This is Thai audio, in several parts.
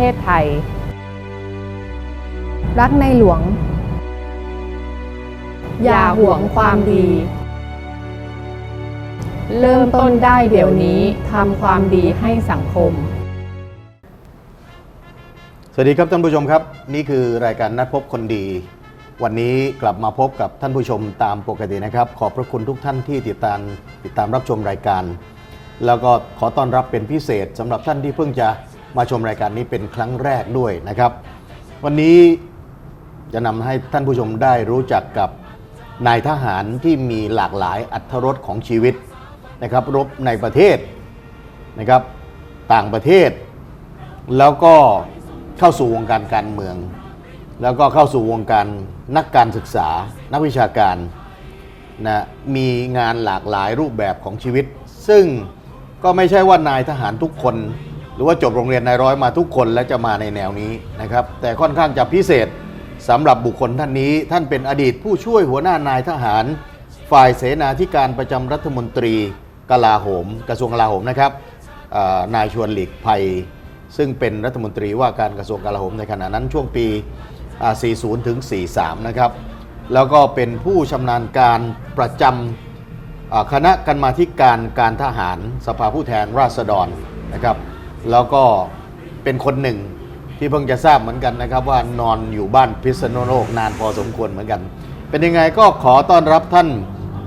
ทศไทย รักในหลวง อย่าหวงความดี เริ่มต้นได้เดี๋ยวนี้ทำความดีให้สังคม สวัสดีครับท่านผู้ชมครับ นี่คือรายการนัดพบคนดี วันนี้กลับมาพบกับท่านผู้ชมตามปกตินะครับ ขอบพระคุณทุกท่านที่ติดตามติดตามรับชมรายการแล้วก็ขอต้อนรับเป็นพิเศษสำหรับท่านที่เพิ่งจะ มาชมรายการนี้เป็นครั้งแรกด้วยนะครับ วันนี้จะนำให้ท่านผู้ชมได้รู้จักกับนายทหารที่มีหลากหลายอัธรสของชีวิตนะครับ รบในประเทศนะครับ ต่างประเทศ แล้วก็เข้าสู่วงการการเมือง แล้วก็เข้าสู่วงการนักการศึกษา นักวิชาการนะมีงานหลากหลายรูปแบบของชีวิต ซึ่งก็ไม่ใช่ว่านายทหารทุกคน รือว่าจบโรงเรียนนายร้อยมาทุกคนและจะมาในแนวนี้นะครับ แต่ค่อนข้างจะพิเศษสำหรับบุคคลท่านนี้ ท่านเป็นอดีตผู้ช่วยหัวหน้านายทหาร ฝ่ายเสนาธิการประจำรัฐมนตรีกลาโหม กระทรวงกลาโหมนะครับนายชวนหลีกภัย ซึ่งเป็นรัฐมนตรีว่าการกระทรวงกลาโหมในขณะนั้นช่วงปี 40 ถึง 43 นะครับ แล้วก็เป็นผู้ชำนาญการประจำอ่าคณะกรรมาธิการการทหารสภาผู้แทนราษฎรนะครับ แล้วก็เป็นคนหนึ่งที่เพิ่งจะทราบเหมือนกันนะครับ ว่านอนอยู่บ้านพิษณุโลกนานพอสมควรเหมือนกัน เป็นยังไงก็ขอต้อนรับท่าน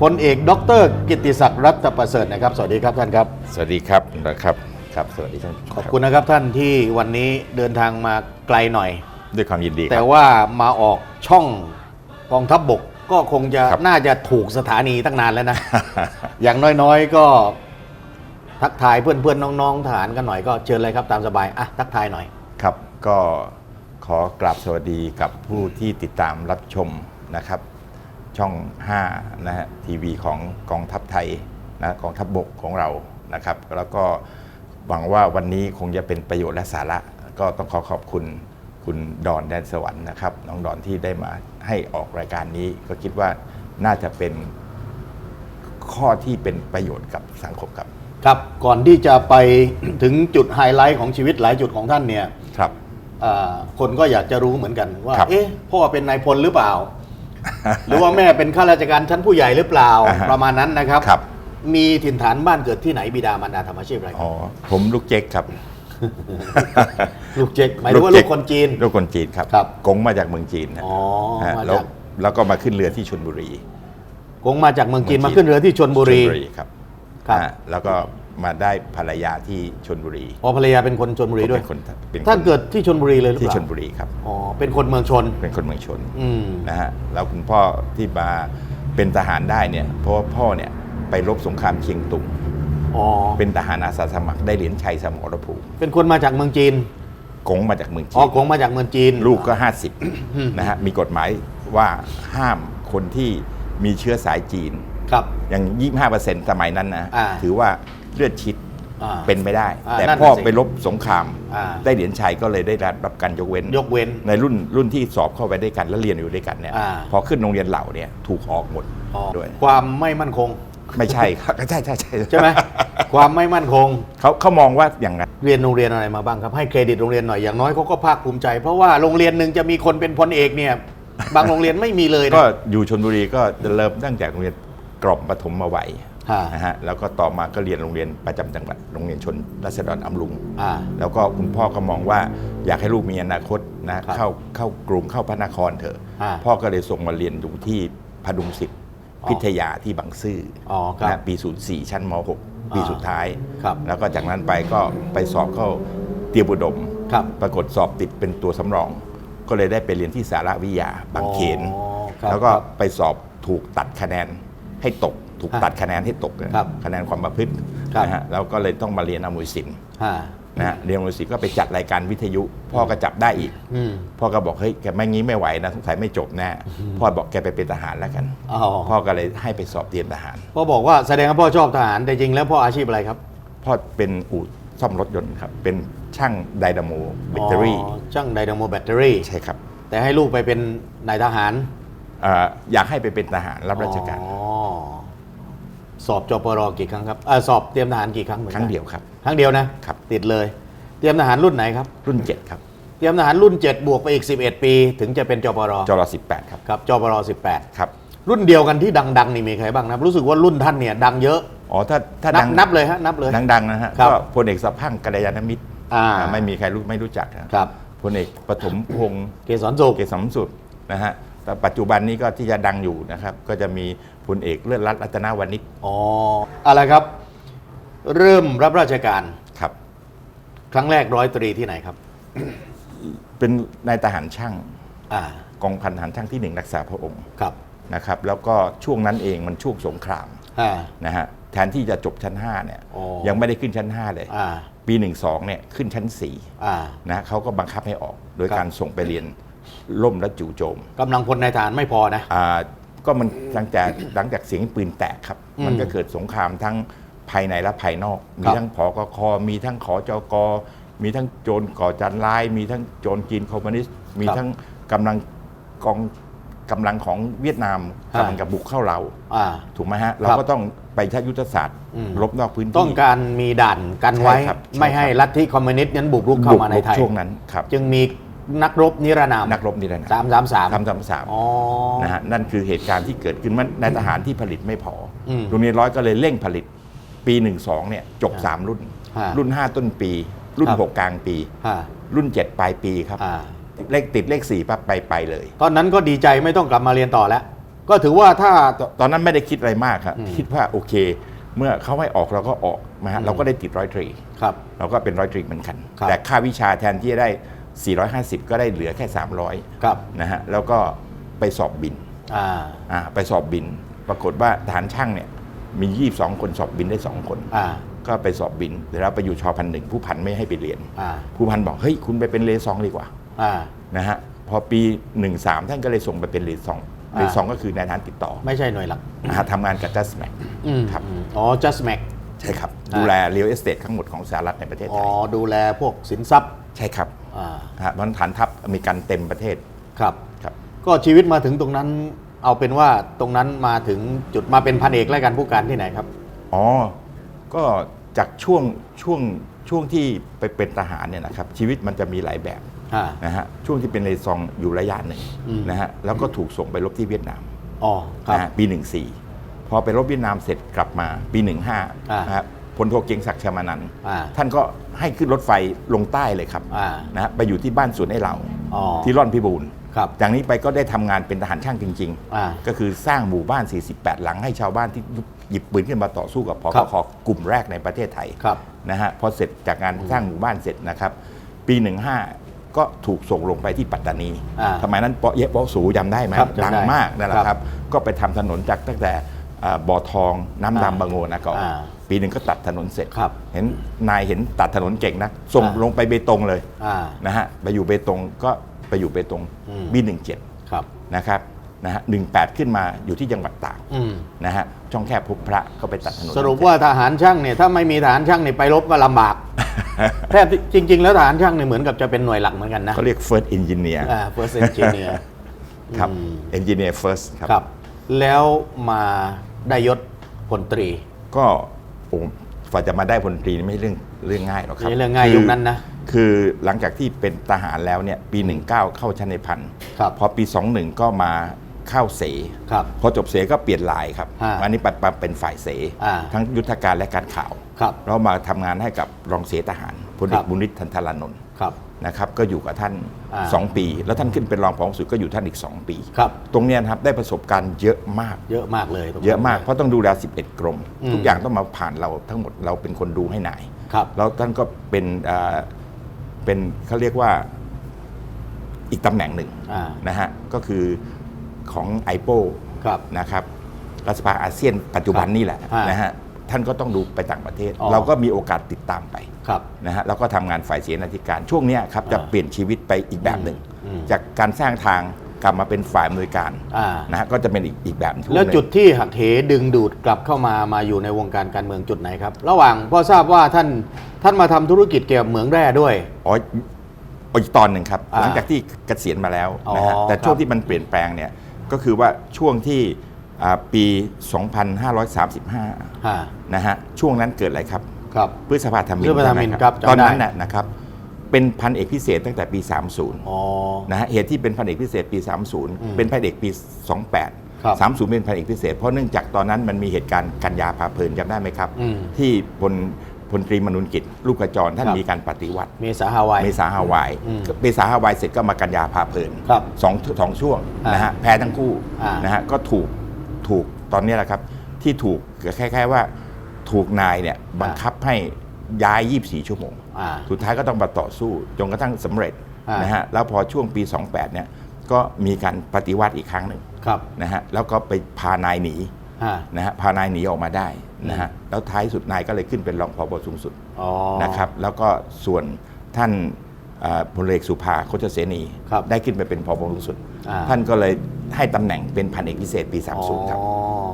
พลเอกดร กิตติศักดิ์รัตนประเสริฐนะครับ สวัสดีครับท่านครับ สวัสดีครับนะครับครับ สวัสดีท่านขอบคุณนะครับท่านที่วันนี้เดินทางมาไกลหน่อย ด้วยความยินดีคแต่รับว่ามาออกช่องกองทัพบบกก็คงจะครับน่าจะถูกสถานีตั้งนานแล้วนะ อย่างน้อยๆก็ ทักทายเพื่อนๆน้องๆทหารกันหน่อยก็เชิญเลยครับตามสบายอะทักทายหน่อยครับก็ขอกราบสวัสดีกับผู้ที่ติดตามรับชมนะครับ ช่อง5นะฮะทีวีของกองทัพไทยนะกองทัพบบกของเรานะครับ แล้วก็หวังว่าวันนี้คงจะเป็นประโยชน์และสาระ ก็ต้องขอขอบคุณคุณดอนแดนสวรรค์นะครับน้องดอนที่ได้มาให้ออกรายการนี้ ก็คิดว่าน่าจะเป็นข้อที่เป็นประโยชน์กับสังคมครับ ครับก่อนที่จะไปถึงจุดไฮไลท์ของชีวิตหลายจุดของท่านเนี่ยครับ อ่าคนก็อยากจะรู้เหมือนกันว่า ครับเอ๊ะพ่อเป็นนายพลหรือเปล่า หรือว่าแม่เป็นข้าราชการชั้นผู้ใหญ่หรือเปล่าอ่าฮะประมาณนั้นนะครับ ครับ มีถิ่นฐานบ้านเกิดที่ไหนบิดามารดาทำอาชีพอะไรอ๋อผมลูกเจ๊กครับ ลูกเจ๊กหมายถึงว่าลูกคนจีน ลูกคนจีนครับครับกงมาจากเมืองจีนนะอ๋อฮะมาแล้วจากแล้วก็มาขึ้นเรือที่ชลบุรีกงมาจากเมืองจีนเมืมาองจีนขึ้นเรือที่ชนบุรี ชลครับ ครับฮะแล้วก็มาได้ภรรยาที่ชลบุรีพอภรรยาเป็นคนชนบุรีด้วย เป็นคนเป็นคนท่านเกิดที่ชนบุรีเลยหรือที่เปชล่าลบุรีครับ อ๋อเป็นคนเมืองชน เป็นคนเมืองชนอืม นะฮะแล้วคุณพ่อที่มาเป็นทหารได้เนี่ยเพราะว่าพ่อเนี่ยไปรบสงครามเชียงตุงอ๋อเป็นทหารอาสาสมัครได้เหรียญชัยสมรภูมิเป็นคนมาจากเมืองจีนกงมาจากเมืองจีอ๋อนกงมาจากเมืองจีน ลูกก็อืม50นะฮะมีกฎหมายว่าห้ามคนที่มีเชื้อสายจีน ครับอย่าง25%สมัยนั้นนะอ่าถือว่าเลือดชิดอ่าเป็นไม่ได้ อ่าแต่นั่นน่ะพ่อสิไปรบสงคราม อ่า ได้เหรียญชัยก็เลยได้รับการยกเว้น ยกเว้น ในรุ่นรุ่นที่สอบเข้าไปด้วยกันแล้วเรียนอยู่ด้วยกันเนี่ยอ่า พอขึ้นโรงเรียนเหล่าเนี่ยถูกออกหมดอ๋อด้วย ความไม่มั่นคง ไม่ใช่ครับใช่ใช่ใช่ใช่ไหม ความไม่มั่นคง เขาเขามองว่าอย่างนั้น เรียนโรงเรียนอะไรมาบ้างครับ ให้เครดิตโรงเรียนหน่อยอย่างน้อยเขาก็ภาคภูมิใจ เพราะว่าโรงเรียนหนึ่งจะมีคนเป็นพลเอกเนี่ย บางโรงเรียนไม่มีเลยนะก็อยู่ชนบุรีก็เริ่มตั้งแต่โรงเรียน กล่อมปฐมมาไหวอ่านะฮะแล้วก็ต่อมาก็เรียนโรงเรียนประจำจังหวัดโรงเรียนชนรัศดรอำลุงอ่าแล้วก็คุณพ่อก็มองว่าอยากให้ลูกมีอนาคตนะครับเข้าเข้ากรุงเข้าพระนครเถอะอ่าพ่อก็เลยส่งมาเรียนอยู่ที่พดุงศิษย์อ๋อพิทยาที่บางซื่ออ๋อครับนะปี 04 ชั้นม .6 ปีอ่าสุดท้ายครับแล้วก็จากนั้นไปก็ไปสอบเข้าเตรียมอุดมครับปรากฏสอบติดเป็นตัวสำรอง ก็เลยได้ไปเรียนที่สารวิทยาบางเขนอ๋อครับแล้วก็ครับไปสอบถูกตัดคะแนน ให้ตก ถูกฮะตัดคะแนนให้ตกนะครับคะแนนความประพฤติครับนะฮะแล้วก็เลยต้องมาเรียนอมวยศิลป์ฮะนะฮะเรียนอมวยศิลป์ก็ไปจัดรายการวิทยุ พ่อก็จับได้อีกอืมพ่อก็บอกเฮ้ยแกไม่งี้ไม่ไหวนะสงสัยไม่จบแน่พ่อบอกแกไปเป็นทหารแล้วกันอ๋อพ่อก็เลยให้ไปสอบเตรียมทหารพ่อบอกว่าแสดงว่าพ่อชอบทหารแต่จริงแล้วพ่ออาชีพอะไรครับพ่อเป็นอู่ซ่อมรถยนต์ครับ เป็นช่างไดนาโมแบตเตอรี่อ๋อช่างไดนาโมแบตเตอรี่ใช่ครับ แต่ให้ลูกไปเป็นนายทหารเอ่ออยากให้ไปเป็นทหารรับราชการ อ๋อ สอบจปรกี่ครั้งครับเอ่อสอบเตรียมทหารกี่ครั้งหมือนคกันรั้งเดียวครับ ครั้งเดียวนะครับ ติดเลย เตรียมทหารรุ่นไหนครับ รุ่น 7 ครับเตรียมทหารรุ่น 7 บวกไปอีก 11 ปี ถึงจะเป็นจปรจร18 ครับครับจปร18ครับรุ่นเดียวกันที่ดังๆนี่มีใครบ้างนะครับรู้สึกว่ารุ่นท่านเนี่ยดังเยอะอ๋อถ้าถ้านัดับงนับเลยฮะนับเลย ดังๆนะฮะครับก็พลเอกสะพังกัลยาณมิตรอ่าอ่าไม่มีใครรู้ไม่รู้จักนะครับพลเอกปฐมพงศ์เกษรสุข เกษสมสุดนะฮะแต่ปัจจุบันนี้ก็ที่จะดังอยู่นะครับ ก็จะมี พลเอกเลื่อนรัตน์รัตนวณิชอ๋ออะไรครับ เริ่มรับราชการ ครับ ครั้งแรกร้อยตรีที่ไหนครับ เป็นนายทหารช่างอ่ากองพันทหารช่างที่หนึ่งรักษาพระองค์ครับนะครับ แล้วก็ช่วงนั้นเองมันช่วงสงครามอ่านะฮะแทนที่จะจบชั้น5เนี่ยอ๋อยังไม่ได้ขึ้นชั้น 5 เลย อ่า ปี12เนี่ยขึ้นชั้นอ่า 4นะเขาก็บังคับให้ออก โดยครับ การส่งไปเรียนล่มและจู่โจมกำลังพลในทหารไม่พอนะ อ่า ก็มันหลังจากหลังจากเสียงปืนแตกครับอืมมันก็เกิดสงครามทั้งภายในและภายนอก มีครับทั้งผอกคมีทั้งขอจกมีทั้งโจรก่อจันร้าย มีทั้งโจรจีนคอมมิวนิสต์มีทั้งกำลังกองกำลังของเวียดนามกำลังกับบุกเข้าเราอ่าถูกไหมฮะ เราก็ต้องไปใช้ยุทธศาสตร์อืมลบนอกพื้นที่ ต้องการมีด่านกันไว้ใช่ครับใช่ไม่ให้ครับลัทธิคอมมิวนิสต์นั้นบุกรุกเข้ามาในไทยบุกรุกช่วงนั้นครับ จึงมี นักรบนิรนามนักรบนี่แหละนะสามสามสามสามสามสามอ๋อนะฮะนั่นคือเหตุการณ์ที่เกิดขึ้นมันในทหารที่ผลิตไม่พออมโรงเรียนร้อยก็เลยเร่งผลิตปี1 2เนี่ยจบ3รุ่นฮะรุ่น5ต้นปี รุ่นครับ6กลางปีอ่ารุ่น7ปลายปีครับอ่าเลขติดเลข4ปั๊บไปไปเลย ตอนนั้นก็ดีใจไม่ต้องกลับมาเรียนต่อแล้ว ก็ถือว่าถ้าตตอนนั้นไม่ได้คิดอะไรมากครับอืมคิดว่าโอเค เมื่อเขาให้ออกเราก็ออกนะฮะอืมเราก็ได้ติดร้อยตรีครับเราก็เป็นร้อยตรีเหมือนกันครับแต่ค่าวิชาแทนที่จะได้ 450 ก็ได้เหลือแค่ 300ครับนะฮะแล้วก็ไปสอบบินอ่าอ่าไปสอบบิน ปรากฏว่าทหารช่างเนี่ยมี 22 คนสอบบินได้ 2 คนอ่าก็ไปสอบบินเดี๋ยวเราไปอยู่ชอพันหนึ่งผู้พันไม่ให้ไปเรียนอ่าผู้พันบอกเฮ้ยคุณไปเป็นเลซองดีกว่าอ่านะฮะพอปี 13 ท่านก็เลยส่งไปเป็นเลซองอ่าเลซองก็คือนายทหารติดต่อไม่ใช่หน่วยหลักนะฮะทำงานกับจัสแม็กอืมครับอืมอ๋อ just mac ใช่ครับอ่าดูแลเรียลเอสเตททั้งหมดของสหรัฐในประเทศอ๋ไทอยดูแลพวกสินทรัพย์ใช่ครับอ่านะ ฮะเพราะฉะนั้นฐานทัพอเมริกันเต็มประเทศครับครับ ก็ชีวิตมาถึงตรงนั้นเอาเป็นว่าตรงนั้นมาถึงจุดมาเป็นพันเอกและการผู้การที่ไหนครับอ๋อก็จากช่วงช่วงช่วงที่ไปเป็นทหารเนี่ยนะครับชีวิตมันจะมีหลายแบบอ่านะฮะช่วงที่เป็นเลซองอยู่ระยะหนึ่งอืมนะฮะแล้วก็ถูกส่งไปรบที่เวียดนามอ๋อครับนะฮะปี14พอไปรบเวียดนามเสร็จกลับมาปี15อ่านนะฮะ พลโทเกียงศักดิ์ชมานันท์อ่า ท่านก็ให้ขึ้นรถไฟลงใต้เลยครับอ่า นะฮะไปอยู่ที่บ้านสวนไอ้เหล่าอ๋อ ที่ร่อนพิบูลครับ จากนี้ไปก็ได้ทำงานเป็นทหารช่างจริง อ่า ๆ ก็คือสร้างหมู่บ้าน 48 หลังให้ชาวบ้านที่หยิบปืนขึ้นมาต่อสู้กับพครักบคกลุ่มแรกในประเทศไทย ครับ นะฮะพอเสร็จจากงานสร้างหมู่บ้านเสร็จนะครับ ปี 15 ก็ถูกส่งลงไปที่ปัตตานีอ่าสมัยนั้นเปาะเยะเปาะสูจำได้ไหมครับจำได้ดังมากนั่นแหละคครัรับบก็ไปทำถนนจากตั้งแต่อ่าบ่อทองน้ำอ่าดำบางโงนะก่อนอ่า ปีหนึ่งก็ตัดถนนเสร็จ ครับ เห็นนายเห็นตัดถนนเก่งนะส่งอ่า ลงไปเบตงเลยอ่า นะฮะไปอยู่เบตงก็ไปอยู่เบตงอืมปีหนึ่งเจ็ดครับ นะครับนะฮะหนึ่งแปดขึ้นมาอยู่ที่จังหวัดตากอืมนะฮะช่องแคบพบพระก็ไปตัดถนนสรุปว่าทหารช่างเนี่ยถ้าไม่มีทหารช่างเนี่ยไปรบก็ลำบาก แทบจริง ๆ แล้วทหารช่างเนี่ยเหมือนกับจะเป็นหน่วยหลักเหมือนกันนะเขาเรียก first engineer อ่า first engineer ครับอืม engineer first ครับ ครับ แล้วมาได้ยศพลตรี ก็โอ้ฝ่าจะมาได้พลตรีนี่ไม่ใช่เรื่องเรื่องง่ายหรอกครับไม่ใช่เรื่องง่ายคืยุคนั้นนะคือหลังจากที่เป็นทหารแล้วเนี่ยปี 19 เข้าชั้นในพันครับพอปี 21 ก็มาเข้าเสครับพอจบเสก็เปลี่ยนลายครับอ่าอันนี้ปัดมาเป็นฝ่ายเสอ่าทั้งยุทธการและการข่าวครับเรามาทำงานให้กับรองเสทหารพลเอครักบบุญฤทธิ์ทันทรานนท์ครับ นะครับก็อยู่กับท่าน อ่า2 ปี แล้วท่านขึ้นเป็นรองผองสุดก็อยู่ท่านอีก 2 ปี ครับ ตรงเนี้ยนะครับได้ประสบการณ์เยอะมาก เยอะมากเลยตรงนั้นเยอะมากเพราะต้องดูแล 11 กรม อืม ทุกอย่างต้องมาผ่านเราทั้งหมดเราเป็นคนดูให้นาย ครับ แล้วท่านก็เป็นเอ่อเป็นเขาเรียกว่าอีกตำแหน่งหนึ่งอ่า นะฮะก็คือของไอโป ครับ นะครับรัฐสภาอาเซียนปัจจุบันนี่แหละอ่านนะฮะ ท่านก็ต้องดูไปต่างประเทศอ๋อเราก็มีโอกาสติดตามไปครับนะฮะแล้วก็ทำงานฝ่ายเสนาธิการช่วงเนี้ยครับจะอ่าเปลี่ยนชีวิตไปอีกแบบหนึ่งอืมจากการสร้างทางกลับมาเป็นฝ่ายอำนวยการอ่านะฮะก็จะเป็นอีกอีกแบบหนึ่งแล้วจุดที่หักเหดึงดูดกลับเข้ามามาอยู่ในวงการการเมืองจุดไหนครับ ระหว่างพ่อทราบว่าท่านท่านมาทำธุรกิจเกี่ยวกับเหมืองแร่ด้วยอ๋ออีกตอนหนึ่งครับอ่าหลังจากที่เกษียณมาแล้วอ๋อนะฮะแต่ช่วงครับที่มันเปลี่ยนแปลงเนี่ยก็คือว่าช่วงที่อ่า ปี 2535ฮะนะฮะช่วงนั้นเกิดอะไรครับ ครับ พฤษภาธมินพฤษภาธมินใช่ไหครับจำได้ ตอนนั้นน่ะนะครับเป็นพันเอกพิเศษตั้งแต่ปี 30 อ๋อ นะฮะเหตุที่เป็นพันเอกพิเศษปี30 เป็นพันเอกปี 28 ครับ30 เป็นพันเอกพิเศษ เพราะเนื่องจากตอนนั้นมันมีเหตุการณ์กันยาพาเพลินจำได้ไหมครับ อืมที่พลพลตรีมนุนกิจ ลูกกระจรท่านครับ มีการปฏิวัติ เมษาฮาวาย เมษาฮาวายอืมเมษาฮาวายเสร็จก็มากันยาพาเพลินครับสองสองช่วงอ่านนะฮะแพ้ทั้งคู่อ่าน นะฮะก็ถูก ถูกตอนนี้แหละครับ ที่ถูกคล้ายๆว่าถูกนายเนี่ยบังคับให้ย้าย 24 ชั่วโมงอ่าสุดท้ายก็ต้องมาต่อสู้จนกระทั่งสำเร็จอ่านนะฮะแล้วพอช่วงปี 28 เนี่ยก็มีการปฏิวัติอีกครั้งหนึ่งครับนะฮะแล้วก็ไปพานายหนีฮะนะฮะพานายหนีออกมาได้นะฮะแล้วท้ายสุดนายก็เลยขึ้นเป็นรองผบสูงสุดอ๋อนะครับ แล้วก็ส่วนท่านเอ่อ พลเอกสุภาโคชเสนีครับได้ขึ้นไปเป็นผบสูงสุดอ่าท่านก็เลยให้ตำแหน่งเป็นพันเอกพิเศษปีอ๋อ30 ครับ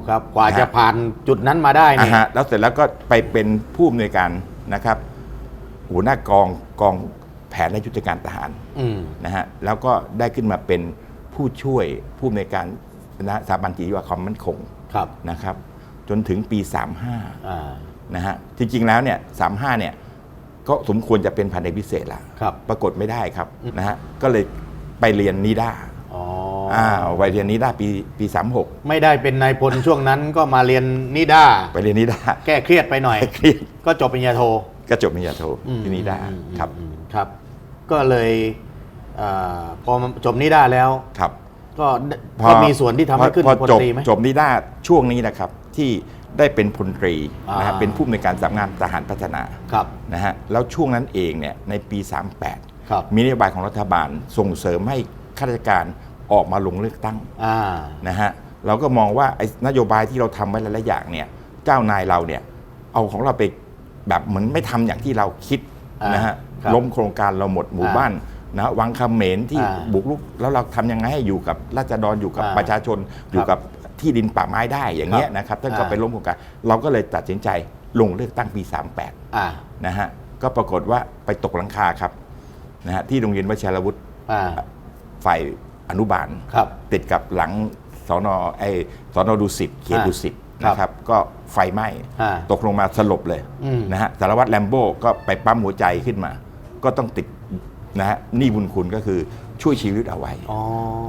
ครับกว่านะฮะจะผ่านจุดนั้นมาได้อ่าเนี่ยฮะแล้วเสร็จแล้วก็ไปเป็นผู้อำนวยการนะครับหัวหน้ากองกองแผนและยุทธการทหารอืมนะฮะแล้วก็ได้ขึ้นมาเป็นผู้ช่วยผู้อำนวยการนะสถาบันจิตวิทยาความมั่นคงครับนะครับ จนถึงปี 35อ่านะฮะจริงๆแล้วเนี่ยสามห้าเนี่ย ก็สมควรจะเป็นพันเอกพิเศษละครับ ปรากฏไม่ได้ครับนะฮะก็เลยไปเรียนนิด้าอ๋ออ่าไปเรียนนิด้าปีปีสามหกไม่ได้เป็นนายพลช่วงนั้นก็มาเรียนนิด้าไปเรียนนิด้าแก้เครียดไปหน่อย เครียดก็จบปริญญาโทก็จบปริญญาโทอืมที่นิด้าอืมครับอืมครับ ก็เลยเออพอจบนิด้าแล้วครับ ก็ก็มีส่วนที่ทำให้ขึ้นพอพลจบตรีไหมจบนิด้าช่วงนี้นะครับที่ ได้เป็นพลตรีนะฮะอ่าเป็นผู้อำนวยการสำนักงานทหารพัฒนาครับนะฮะแล้วช่วงนั้นเองเนี่ยในปี ครับ38 มีนโยบายของรัฐบาลส่งเสริมให้ข้าราชการออกมาลงเลือกตั้งอ่านะฮะเราก็มองว่าไอ้นโยบายที่เราทำไว้หลายๆอย่างเนี่ยเจ้านายเราเนี่ยเอาของเราไปแบบเหมือนไม่ทำอย่างที่เราคิดอ่านนะฮะครับล้มโครงการเราหมดหมู่อ่าบ้านนะวังคำเหมนที่อ่าบุกรุกแล้วเราทำยังไงให้อยู่กับราษฎรอยู่กับอ่าประชาชนอยู่กับ ที่ดินป่าไม้ได้อย่างเงี้ยนะครับท่านก็อ่าไปล้มโครงการเราก็เลยตัดสินใจลงเลือกตั้งปี 38อ่านะฮะก็ปรากฏว่าไปตกหลังคาครับนะฮะที่โรงเรียนวชิรวุฒิอ่าฝ่ายอนุบาลครับติดกับหลังสอนอไอสอนอดุสิตเขตอ่าดุสิตครับนะครับก็ไฟไหม้อ่าตกลงมาสลบเลยอืมนะฮะสารวัตรแลมโบ้ก็ไปปั๊มหัวใจขึ้นมา ก็ต้องติดนะฮะหนี่บุญคุณก็คือ ช่วยชีวิตเอาไว้อ๋อ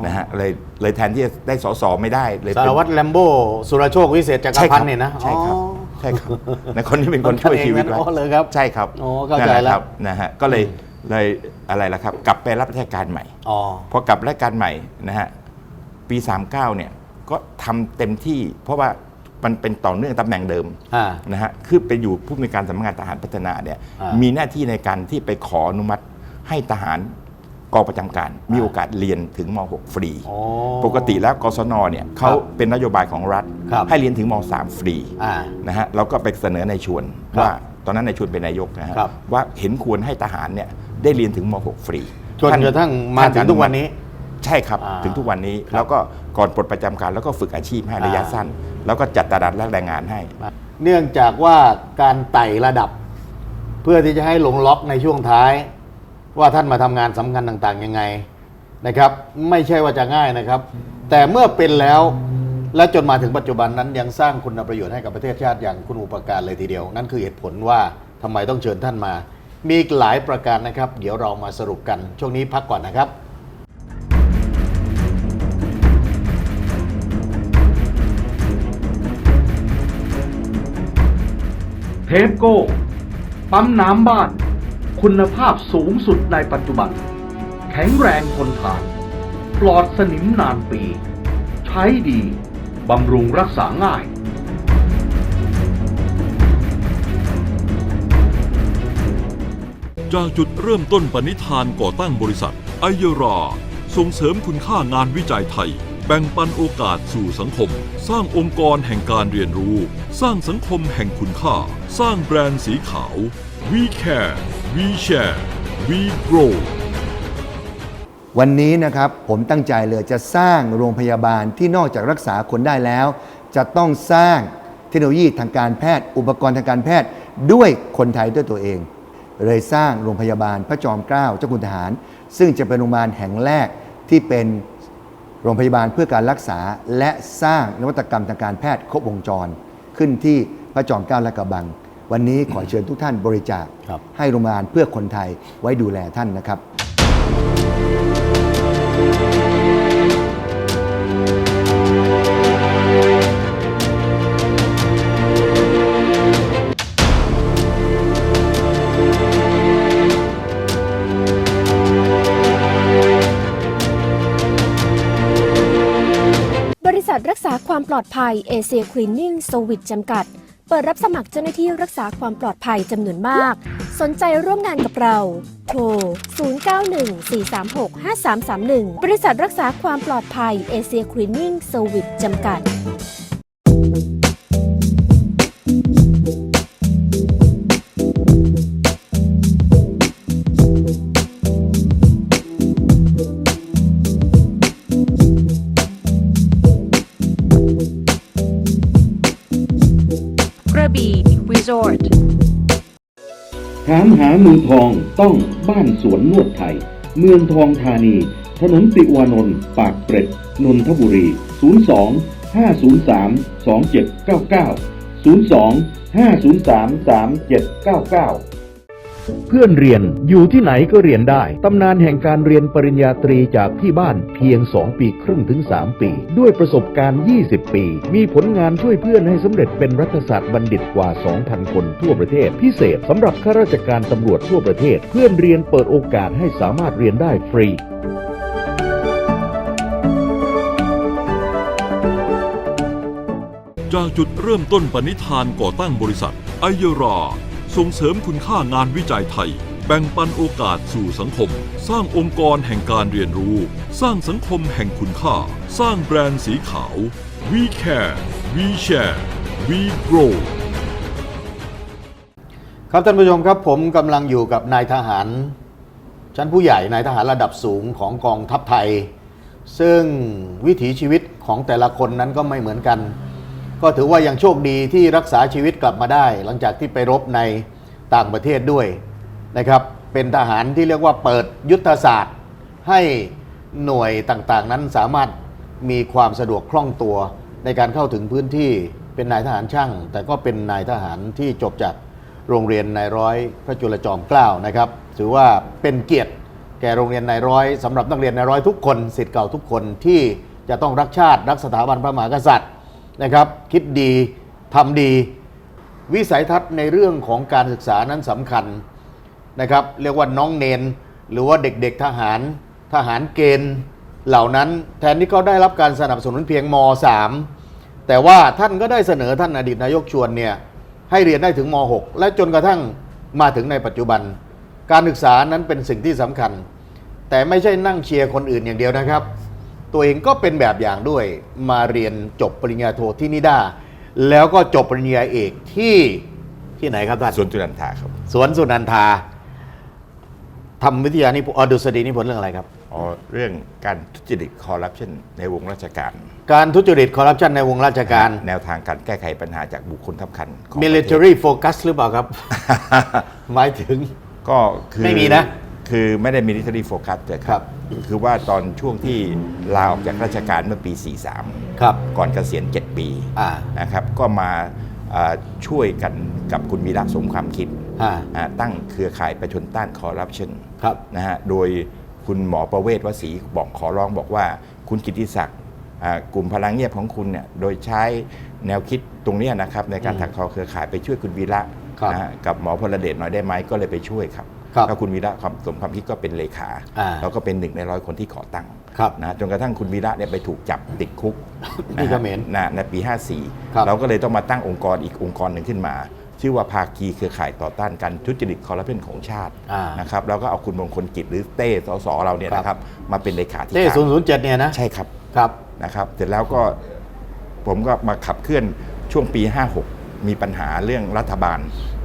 นะฮะเลยเลยแทนที่จะได้สอสอไม่ได้เลยสารเป็นวัตรแลมโบ้สุรโชควิเศษจักรใช่คพัรันธ์เนี่ยนะใช่ครับอ๋อใช่ครับในคนที่เป็นคนช่วยชีวิตคนกันเองนะไว้อ๋อเลยครับใช่ครับอ๋อเข้าใจนั่นหะแล้วครับนะฮะก็เลยเลยอะไรล่ะครับ กลับไปรับราชการใหม่อ๋อพอกลับราชการใหม่นะฮะปี 39เนี่ยก็ทำเต็มที่ เพราะว่ามันเป็นต่อเนื่องตำแหน่งเดิมอ่านะฮะคือไปอยู่ผู้มีการสำนักงานทหารพัฒนาเนี่ยอ่ามีมีหน้าที่ในการที่ไปขออนุมัติให้ทหาร กองประจำการมีโอกาสเรียนถึงม .6 ฟรี อ๋อ ปกติแล้วกศนเนี่ยเขาครับเป็นนโยบายของรัฐ ครับ ให้เรียนถึงม .3 ฟรีอ่า นะฮะเราก็ไปเสนอในชวนครับว่าตอนนั้นในชวนเป็นนายกนะฮะครับ ว่าเห็นควรให้ทหารเนี่ยได้เรียนถึงม .6 ฟรีจนกระทั่งมาถึงทุกวันนี้ ใช่ครับอ่าถึงทุกวันนี้ครับแล้วก็ก่อนปลดประจำการแล้วก็ฝึกอาชีพให้ระยะอ่า สั้น แล้วก็จัดตลาดแรงงานให้ เนื่องจากว่าการไต่ระดับ เพื่อที่จะให้ลงล็อกในช่วงท้าย ว่าท่านมาทำงานสำคัญต่างๆยังไงนะครับ ไม่ใช่ว่าจะง่ายนะครับ แต่เมื่อเป็นแล้วและจนมาถึงปัจจุบันนั้นยังสร้างคุณประโยชน์ให้กับประเทศชาติอย่างคุณอุปการเลยทีเดียว นั่นคือเหตุผลว่าทำไมต้องเชิญท่านมา มีอีกหลายประการนะครับ เดี๋ยวเรามาสรุปกันช่วงนี้พักก่อนนะครับเทปโก้ปั๊มน้ำบ้าน คุณภาพสูงสุดในปัจจุบัน แข็งแรงทนทาน ปลอดสนิมนานปี ใช้ดี บำรุงรักษาง่าย จากจุดเริ่มต้นปณิธานก่อตั้งบริษัทไอเยรา ส่งเสริมคุณค่างานวิจัยไทย แบ่งปันโอกาสสู่สังคม สร้างองค์กรแห่งการเรียนรู้ สร้างสังคมแห่งคุณค่า สร้างแบรนด์สีขาว We Care We Share We Grow วันนี้นะครับผมตั้งใจเลยจะสร้างโรงพยาบาลที่นอกจากรักษาคนได้แล้ว จะต้องสร้างเทคโนโลยีทางการแพทย์ อุปกรณ์ทางการแพทย์ด้วยคนไทยด้วยตัวเอง เลยสร้างโรงพยาบาลพระจอมเกล้าเจ้าคุณทหาร ซึ่งจะเป็นโรงพยาบาลแห่งแรกที่เป็นโรงพยาบาลเพื่อการรักษาและสร้างนวัตกรรมทางการแพทย์ครบวงจร ขึ้นที่พระจอมเกล้าและกระบัง วันนี้ขอเชิญทุกท่านบริจาคครับให้โรงพยาบาลเพื่อคนไทยไว้ดูแลท่านนะครับ บริษัทรักษาความปลอดภัยเอเชียคลีนนิ่งสวิตจำกัด เปิดรับสมัครเจ้าหน้าที่รักษาความปลอดภัยจำนวนมาก สนใจร่วมงานกับเรา โทร 0914365331 บริษัทรักษาความปลอดภัยเอเชียคลีนิ่งเซวิสจำกัด ถามหามือทองต้องบ้านสวนนวดไทย เมืองทองธานี ถนนติวานนท์ปากเกร็ด นนทบุรี 02 503 2799 02 503 3799 เพื่อนเรียนอยู่ที่ไหนก็เรียนได้ ตำนานแห่งการเรียนปริญญาตรีจากที่บ้านเพียง 2 ปีครึ่งถึง 3 ปี ด้วยประสบการณ์ 20 ปี มีผลงานช่วยเพื่อนให้สำเร็จเป็นรัฐศาสตร์บัณฑิตกว่า 2,000 คนทั่วประเทศ พิเศษสำหรับข้าราชการตำรวจทั่วประเทศ เพื่อนเรียนเปิดโอกาสให้สามารถเรียนได้ฟรีจากจุดเริ่มต้นปณิธานก่อตั้งบริษัทไอเยรา ส่งเสริมคุณค่างานวิจัยไทย แบ่งปันโอกาสสู่สังคม สร้างองค์กรแห่งการเรียนรู้ สร้างสังคมแห่งคุณค่า สร้างแบรนด์สีขาว We Care We Share We Grow ครับท่านผู้ชมครับผมกำลังอยู่กับนายทหาร ชั้นผู้ใหญ่นายทหารระดับสูงของกองทัพไทย ซึ่งวิถีชีวิตของแต่ละคนนั้นก็ไม่เหมือนกัน ก็ถือว่ายังโชคดีที่รักษาชีวิตกลับมาได้ หลังจากที่ไปรบในต่างประเทศด้วยนะครับเป็นทหารที่เรียกว่าเปิดยุทธศาสตร์ ให้หน่วยต่างๆ นั้นสามารถมีความสะดวกคล่องตัวในการเข้าถึงพื้นที่เป็นนายทหารช่าง แต่ก็เป็นนายทหารที่จบจากโรงเรียนนายร้อยพระจุลจอมเกล้านะครับถือว่าเป็นเกียรติแก่โรงเรียนนายร้อยสำหรับนักเรียนนายร้อยทุกคนสิทธิ์เก่าทุกคนที่จะต้องรักชาติรักสถาบันพระมหากษัตริย์ นะครับ คิดดีทำดี วิสัยทัศน์ในเรื่องของการศึกษานั้นสำคัญนะครับ เรียกว่าน้องเนน หรือว่าเด็กๆทหารทหารเกณฑ์เหล่านั้นแทนที่เขาได้รับการสนับสนุนเพียงม .3 แต่ว่าท่านก็ได้เสนอท่านอดีตนายกชวนเนี่ยให้เรียนได้ถึงม .6 และจนกระทั่งมาถึงในปัจจุบัน การศึกษานั้นเป็นสิ่งที่สำคัญ แต่ไม่ใช่นั่งเชียร์คนอื่นอย่างเดียวนะครับ ตัวเองก็เป็นแบบอย่างด้วยมาเรียนจบปริญญาโทที่นิด้าแล้วก็จบปริญญาเอกที่ที่ไหนครับท่านสวนจุลันทาครับ สวนสุนันทาทำวิทยานิพนธ์อดุษฎีนิพนธ์เรื่องอะไรครับอ๋อเรื่องการทุจริตคอร์รัปชันในวงราชการ การทุจริตคอร์รัปชันในวงราชการ แนวทางการแก้ไขปัญหาจากบุคคลสำคัญของประเทศ military focus หรือเปล่าครับ หมายถึงก็คือไม่มีนะ คือไม่ได้ military focus แต่คครัรับบคือว่าตอนช่วงที่ลาออกจากราชการเมื่อปี 43 ครับ ก่อนเกษียณ 7 ปีอ่านะครับ ก็มาอ่าช่วยกันกับคุณวีระสมความคิดอ่าอ่าตั้งเครือข่ายประชนต้านคอร์รัปชันครับนะฮะ โดยคุณหมอประเวศวสีบอกขอร้องบอกว่า คุณกิติศักดิ์อ่ากลุ่มพลังเงียบของคุณเนี่ย โดยใช้แนวคิดตรงเนี้ยนะครับ ในการอืมถักทอเครือข่ายไปช่วยคุณวีระครับนะฮะกับหมอพลเดชหน่อยได้ไหมก็เลยไปช่วยครับครับ แล้วคุณวีระความสมความคิดก็เป็นเลขาอ่าแล้วก็เป็นหนึ่งในร้อยคนที่ก่อตั้งครับนะจนกระทั่งคุณวีระเนี่ยไปถูกจับติดคุกที่นะเขฮะมรนะในปีครับ54 เราก็เลยต้องมาตั้งองค์กรอีกองค์กรหนึ่งขึ้นมา ชื่อว่าภาคีเครือข่ายต่อต้านการทุจริตคอร์รัปชันของชาติอ่านนะครับแล้วก็เอาคุณมงคลกิจหรือเต้สสเราเนี่ยครับนะครับมาเป็นเลขาธิเต้การศูนย์ศูนย์เจ็ดเนี่ยนะใช่ครับครับนะครับ เสร็จแล้วก็ผมก็มาขับเคลื่อนช่วงปี 56 มีปัญหาเรื่องรัฐบาล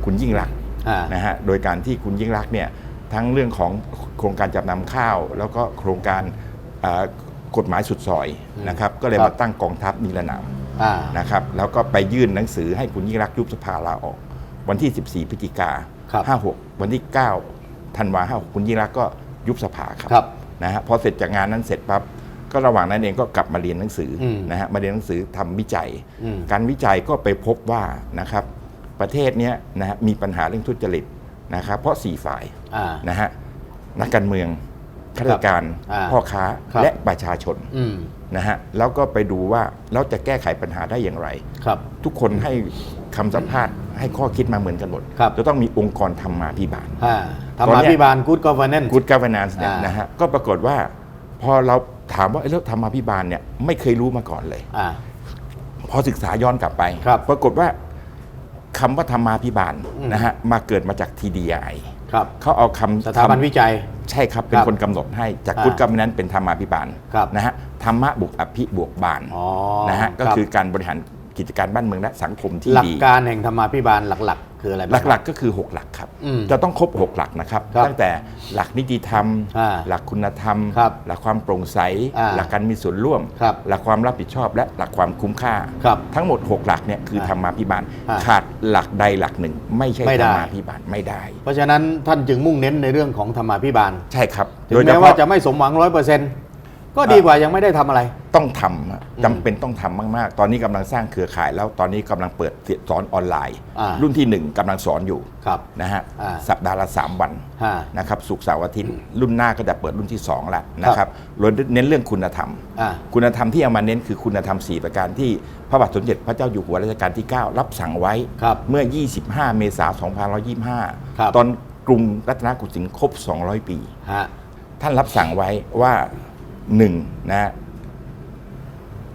คุณยิ่งรักษณ์อ่า นนะฮะโดยการที่คุณยิ่งรักษณ์เนี่ยทั้งเรื่องของโครงการจับนำข้าว แล้วก็โครงการเอ่อกฎหมายสุดซอยนะครับก็เลยมาตั้งกองทัพนิรนามอ่านะครับแล้วก็ไปยื่นหนังสือให้คุณยิ่งรักษณ์ยุบสภาลาออก วันที่ 14พฤศจิกครับา56 วันที่9ธันวา56คุณยิ่งรักษณ์ก็ยุบสภาครับครับนะฮะพอเสร็จจากงานนั้นเสร็จปั๊บก็ระหว่างนั้นเองก็กลับมาเรียนหนังสืออมนะฮะมาเรียนหนังสือทำวิจัยอืมการวิจัยก็ไปพบว่านะครับ ประเทศเนี้ยนะฮะมีปัญหาเรื่องทุจริตนะครับเพราะ4ฝ่ายอ่า นะฮะนักการเมืองข้าราชการอ่าพ่อค้าครับ และประชาชนอืมนะฮะแล้วก็ไปดูว่าเราจะแก้ไขปัญหาได้อย่างไร ครับ ทุกคนให้คำสัมภาษณ์ให้ข้อคิดมาเหมือนกันหมด ครับ จะต้องมีองค์กรธรรมาภิบาล อ่าธรรตอนมาเนี้ยภิบาล good governance Good Governance เนี่ยอ่าน นะฮะก็ปรากฏว่าพอเราถามว่าเอ้ยแล้วธรรมาภิบาลเนี่ยไม่เคยรู้มาก่อนเลย อ่า พอศึกษาย้อนกลับไป ครับปรากฏว่า คำว่าธรรมาภิบาลอืม นะฮะมาเกิดมาจาก TDI ครับ เขาเอาคำสถาบันวิจัย ใช่ครับ เป็นครับคนกำหนดให้จากอ่า Good Governance เป็นธรรมาภิบาลครับนะฮะธรรมะบวกอภิบวกบาลอ๋อนะฮะก็รับ คือการบริหารกิจการบ้านเมืองและสังคมที่หลักดี การแห่งธรรมาภิบาลหลักๆ คืออะไรบ้างหลักๆ ก็คือ 6 หลักครับ อืมจะต้องครบ 6 หลักนะครับ ครับตั้งแต่หลักนิติธรรม อ่าหลักคุณธรรม ครับหลักความโปร่งใส อ่าหลักการมีส่วนร่วม ครับหลักความรับผิดชอบ และหลักความคุ้มค่า ครับทั้งหมด 6 หลักเนี่ยคืออ่าธรรมาภิบาล อ่าขาดหลักใดหลักหนึ่ง ไม่ใช่ไม่ได้ธรรมาภิบาลไม่ได้ เพราะฉะนั้นท่านจึงมุ่งเน้นในเรื่องของธรรมาภิบาล ใช่ครับถึงแม้ว่าจะไม่สมหวังร้อยเปอร์เซ็นต์ ก็ดีกว่ายังไม่ได้ทำอะไร ต้องทำอะจำเป็นต้องทำมาก ๆ ตอนนี้กำลังสร้างเครือข่าย แล้วตอนนี้กำลังเปิดสอนออนไลน์ อ่ารุ่นที่หนึ่งกำลังสอนอยู่ครับ นะฮะอ่า สัปดาห์ละสามวันฮะ นะครับสุกร์เสาร์อาทิตย์รุ่นหน้าก็จะเปิดรุ่นที่2แล้วนะครับเราเน้นเรื่องคุณธรรม อ่า คุณธรรมที่เอามาเน้นคือคุณธรรม 4 ประการที่พระบาทสมเด็จพระเจ้าอยู่หัวรัชกาลที่ 9 รับสั่งไว้ ครับเมื่อ 25 เมษายนครับ 2525 ตอนกรุงรัตนโกสินทร์ครบ 200 ปี ฮะ ท่านรับสั่งไว้ว่า หนึ่งนะ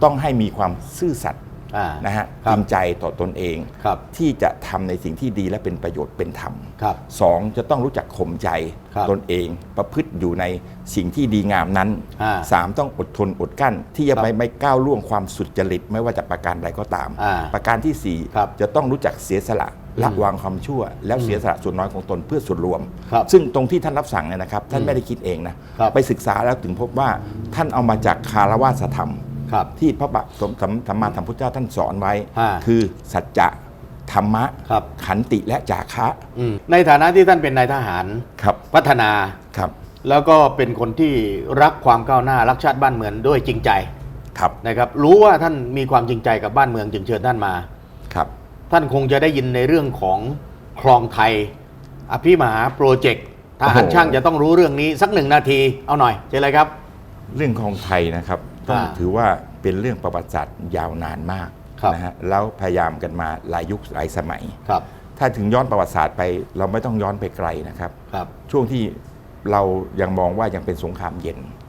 ต้องให้มีความซื่อสัตย์อ่านะฮะครัจบริงใจต่อตนเอง ครับ ที่จะทำในสิ่งที่ดีและเป็นประโยชน์เป็นธรรมครับ สองจะต้องรู้จักข่มใจครับตนเอง ประพฤติอยู่ในสิ่งที่ดีงามนั้นอ่าสามต้องอดทนอดกลั้น ที่จะครับไม่ไม่ก้าวล่วงความสุจริต ไม่ว่าจะประการใดก็ตาม อ่าประการที่สี่ครับจะต้องรู้จักเสียสละ ละวางความชั่ว แล้วเสียสละส่วนน้อยของตนเพื่อส่วนรวมครับซึ่งตรงที่ท่านรับสั่งเนี่ยนะครับ ท่านไม่ได้คิดเองนะครับไปศึกษาแล้วถึงพบว่าท่านเอามาจากคารวาสธรรมครับที่พระบาทสมสัมสัมมาสัมพุทธเจ้าท่านสอนไว้อ่าคือสัจจะธรรมะครับขันติและจาคะอืมในฐานะที่ท่านเป็นนายทหารครับพัฒนาครับ แล้วก็เป็นคนที่รักความก้าวหน้ารักชาติบ้านเมืองด้วยจริงใจครับนะครับ รู้ว่าท่านมีความจริงใจกับบ้านเมืองจึงเชิญท่านมาครับ ท่านคงจะได้ยินในเรื่องของคลองไทย อภิมหาโปรเจกต์ทหารโอ้โหช่างจะต้องรู้เรื่องนี้สักหนึ่งนาทีเอาหน่อยเจออะไรครับ เรื่องของไทยนะครับต้องอ่าถือว่าเป็นเรื่องประวัติศาสตร์ยาวนานมากครับนะฮะแล้วพยายามกันมาหลายยุคหลายสมัยครับถ้าถึงย้อนประวัติศาสตร์ไป เราไม่ต้องย้อนไปไกลนะครับครับช่วงที่เรายังมองว่ายังเป็นสงครามเย็นอ่า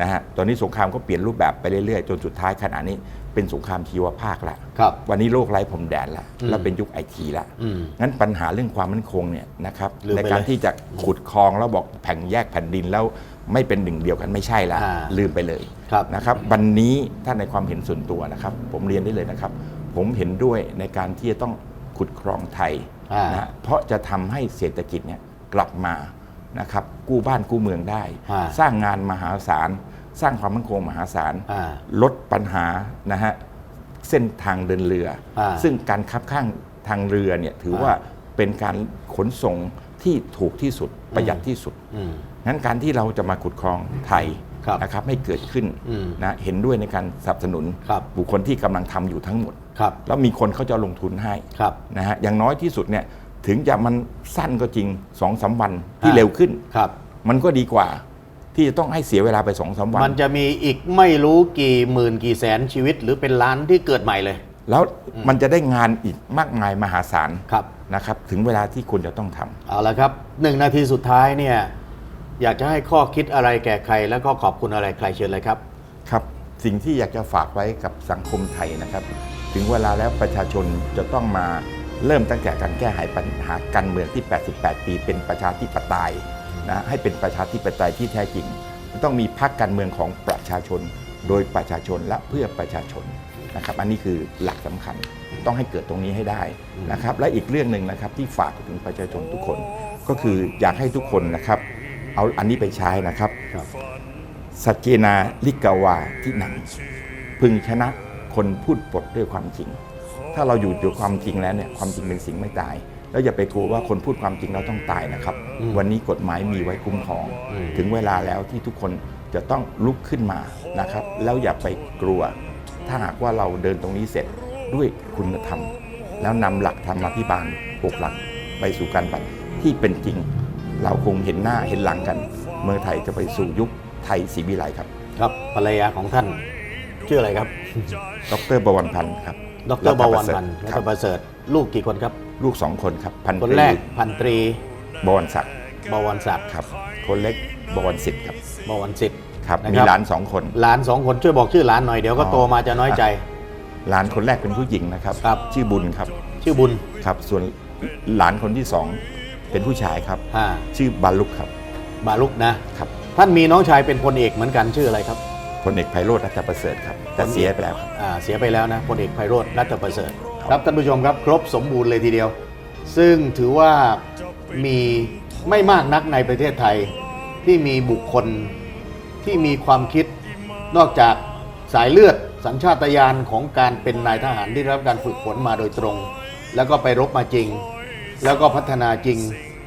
นะฮะตอนนี้สงครามก็เปลี่ยนรูปแบบไปเรื่อยๆ จนสุดท้ายขณะนี้เป็นสงครามชีวภาคละครับวันนี้โลกไร้พรมแดนละอืมแล้วเป็นยุคไอทีละอืมงั้นปัญหาเรื่องความมั่นคงเนี่ยนะครับลืมไปในการเลยที่จะขุดคลองแล้วบอกแผ่งแยกแผ่นดินแล้วไม่เป็นหนึ่งเดียวกันไม่ใช่ละอ่าลืมไปเลยครับนะครับ วันนี้ถ้าในความเห็นส่วนตัวนะครับ ผมเรียนได้เลยนะครับ ผมเห็นด้วยในการที่จะต้องขุดคลองไทยอ่านนะเพราะจะทำให้เศรษฐกิจเนี่ยกลับมา นะครับกู้บ้านกู้เมืองได้อ่าสร้างงานมหาศาล สร้างความมั่นคงมหาศาล อ่าลดปัญหานะฮะเส้นทางเดินเรืออาซึ่งการคับข้างทางเรือเนี่ยถือว่าเป็นการขนส่งที่ถูกที่สุดประหยัดที่สุด อืม งั้นการที่เราจะมาขุดคลองไทยครับนะครับให้เกิดขึ้นอืมนะเห็นด้วยในการสนับสนุนครับ บุคคลที่กำลังทำอยู่ทั้งหมด ครับแล้วมีคนเขาจะลงทุนให้ครับนะฮะอย่างน้อยที่สุดเนี่ย ถึงจะมันสั้นก็จริงสองสาวันที่อ่าเร็วขึ้นครับ มันก็ดีกว่า ที่จะต้องให้เสียเวลาไปสองสาวัน มันจะมีอีกไม่รู้กี่หมื่นกี่แสนชีวิต หรือเป็นล้านที่เกิดใหม่เลย แล้วมันจะได้งานอีกมากมายมหาศาลครับนะครับ ถึงเวลาที่คุณจะต้องทำเอาละครับหนึ่งนาทีสุดท้ายเนี่ยอยากจะให้ข้อคิดอะไรแก่ใคร แล้วก็ขอบคุณอะไรใครเชิญเลยครับครับ สิ่งที่อยากจะฝากไว้กับสังคมไทยนะครับ ถึงเวลาแล้วประชาชนจะต้องมา เริ่มตั้งแต่การแก้ไขปัญหาการเมืองที่ 88 ปีเป็นประชาธิปไตยนะให้เป็นประชาธิปไตยที่แท้จริง ต้องมีพรรคการเมืองของประชาชน โดยประชาชนและเพื่อประชาชนนะครับอันนี้คือหลักสำคัญต้องให้เกิดตรงนี้ให้ได้นะครับและอีกเรื่องหนึ่งนะครับที่ฝากถึงประชาชนทุกคน ก็คืออยากให้ทุกคนนะครับ เอาอันนี้ไปใช้นะครับครับสัจเจนาลิกาวาที่หนัง พึงชนะคนพูดปดด้วยความจริง ถ้าเราอยู่ด้วยความจริงแล้วเนี่ยความจริงเป็นสิ่งไม่ตาย แล้วอย่าไปกลัวว่าคนพูดความจริงแล้วต้องตายนะครับอืมวันนี้กฎหมายมีไว้คุ้มครองอืมถึงเวลาแล้วที่ทุกคนจะต้องลุกขึ้นมานะครับ แล้วอย่าไปกลัว ถ้าหากว่าเราเดินตรงนี้เสร็จด้วยคุณธรรม แล้วนำหลักธรรมาภิบาลปกหลักไปสู่การปฏิบัติที่เป็นจริง เราคงเห็นหน้าเห็นหลังกัน เมืองไทยจะไปสู่ยุคไทยศรีวิไลครับ ครับภรรยาของท่านชื่ออะไรครับ ดรบวรพันธ์ครับ ดรบวรพันธ์รัคตรับประเสริฐลูกกี่คนครับ ลูกสองคนครับพันคนตรีแรกพันตรีบวรศักดิ์บวรศักดิ์ครับ คนเล็กบวรสิทธิ์ครับบวรสิทธิ์ ครับ นะครับ มีหลานสองคน หลานสองคนช่วยบอกชื่อหลานหน่อยเดี๋ยวก็อ๋อ โตมาจะน้อยใจ หลานคนแรกเป็นผู้หญิงนะครับ ครับ ชื่อบุญครับชื่อบุญครับ ส่วนหลานคนที่สองเป็นผู้ชายครับ อ่าชื่อบาลุกครับบาลุกนะ ครับ ท่านมีน้องชายเป็นพลเอกเหมือนกันชื่ออะไรครับ พลเอกไพโรธรัตนประเสริฐครับแต่เสียไปแล้วครับ อ่าเสียไปแล้วนะพลเอกไพโรธรัตนประเสริฐครับท่านผู้ชมครับ ครบสมบูรณ์เลยทีเดียว ซึ่งถือว่ามีไม่มากนักในประเทศไทยที่มีบุคคลที่มีความคิดนอกจากสายเลือดสัญชาตญาณของการเป็นนายทหารที่ได้รับการฝึกฝนมาโดยตรง แล้วก็ไปรบมาจริง แล้วก็พัฒนาจริง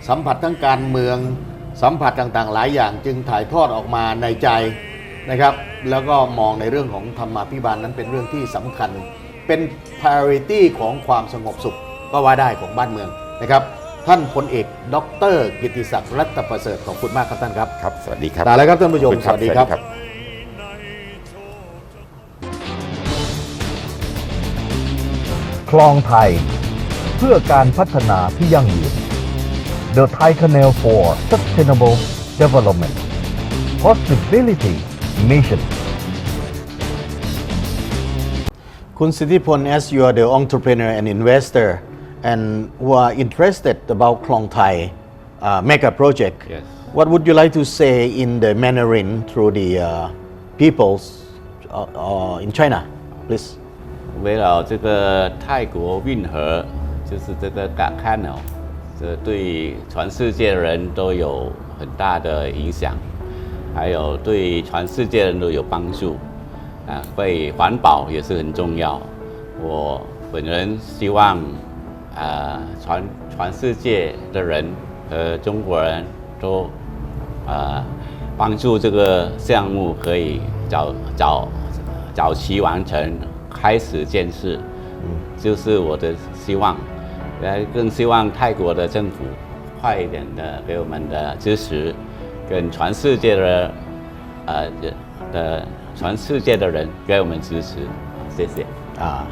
สัมผัสทั้งการเมือง สัมผัสต่างๆ หลายอย่างจึงถ่ายทอดออกมาในใจ นะครับแล้วก็มองในเรื่องของธรรมาภิบาลนั้นเป็นเรื่องที่สำคัญ เป็น priority ของความสงบสุขก็ว่าได้ของบ้านเมืองนะครับท่านพลเอกดรกิติศักดิ์รัตนประเสริฐขอบคุณมากครับท่านครับครับสวัสดีครับตายแล้วครับท่านผู้ชมขอบคุณสวัสดีครับครับคลองไทย เพื่อการพัฒนาที่ยั่งยืน The Thai Canal for Sustainable Development Possibility nation. Kun Sitipon, as you are the entrepreneur and investor and who are interested about Klong Thai uh, mega project, yes. what would you like to say in the Mandarin through the uh, peoples uh, uh in China, please? 围绕这个泰国运河，就是这个港看哦，这对全世界人都有很大的影响。还有对全世界人都有帮助，啊，对环保也是很重要。我本人希望，啊，全全世界的人和中国人都，啊，帮助这个项目可以早早早期完成，开始建设，就是我的希望。呃，更希望泰国的政府快一点的给我们的支持，跟全世界的呃的全世界的人给我们支持，谢谢。啊